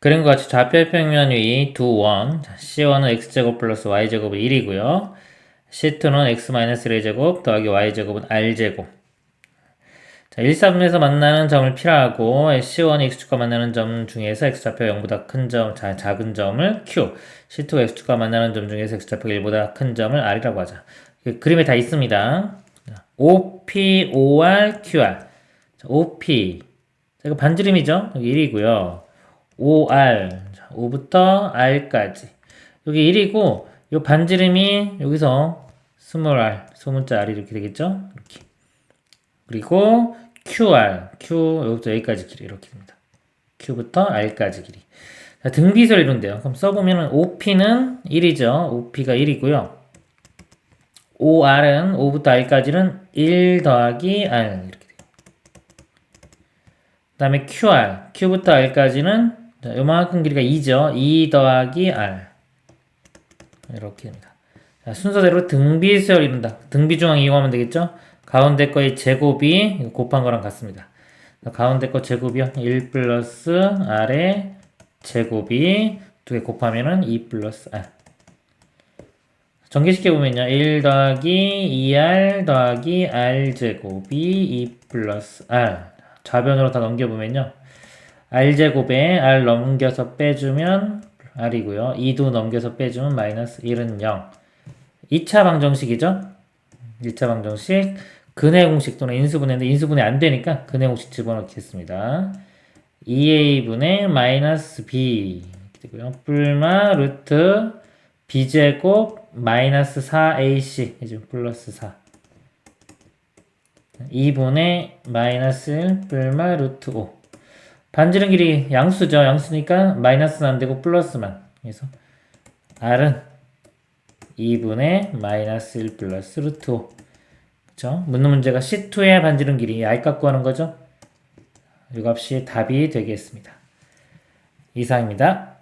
그림과 같이 좌표 평면 위 두 원, C1은 x제곱 플러스 y제곱은 1이고요. C2는 x-1제곱 더하기 y제곱은 r제곱. 자, 1, 3에서 만나는 점을 필요하고 C1이 x축과 만나는 점 중에서 x좌표 0보다 큰 점, 자, 작은 점을 q, C2가 x축과 만나는 점 중에서 x좌표 1보다 큰 점을 r이라고 하자. 그 그림에 다 있습니다. OP, OR, QR. 자, OP. 자, 이거 반지름이죠? 여기 1이고요. OR. 자, O부터 R까지. 여기 1이고, 이 반지름이 여기서 스몰 r, 소문자 r이 이렇게 되겠죠? 이렇게. 그리고 QR, Q, 여기부터 여기까지 길이 이렇게 됩니다. Q부터 R까지 길이. 자, 등비설 이룬대요. 그럼 써보면은 OP는 1이죠. OP가 1이고요. OR은 5부터 R까지는 1 더하기 R 이렇게 돼요. 그 다음에 QR, Q부터 R까지는 자, 요만큼 길이가 2죠. 2 더하기 R 이렇게 됩니다. 자, 순서대로 등비수열 이룬다. 등비중앙 이용하면 되겠죠? 가운데 거의 제곱이 곱한 거랑 같습니다. 자, 가운데 거 제곱이요. 1 플러스 R의 제곱이 두 개 곱하면은 2 플러스 R. 전개시켜 보면요. 1 더하기 2R 더하기 R 제곱이 2 플러스 R. 좌변으로 다 넘겨보면요. R 제곱에 R 넘겨서 빼주면 R이고요. 2도 넘겨서 빼주면 마이너스 1은 0. 2차 방정식이죠. 1차 방정식. 근해 공식 또는 인수분해인데 인수분해 안 되니까 근해 공식 집어넣겠습니다. 2a분의 마이너스 b. 뿔마 루트 b제곱 마이너스 4ac 이제 플러스 4 2분의 마이너스 1 뿔마 루트 5 반지름 길이 양수죠. 양수니까 마이너스는 안 되고 플러스만 그래서 r은 2분의 마이너스 1 플러스 루트 5 그쵸? 묻는 문제가 C2의 반지름 길이 i 값 구하는 거죠. 이 값이 답이 되겠습니다. 이상입니다.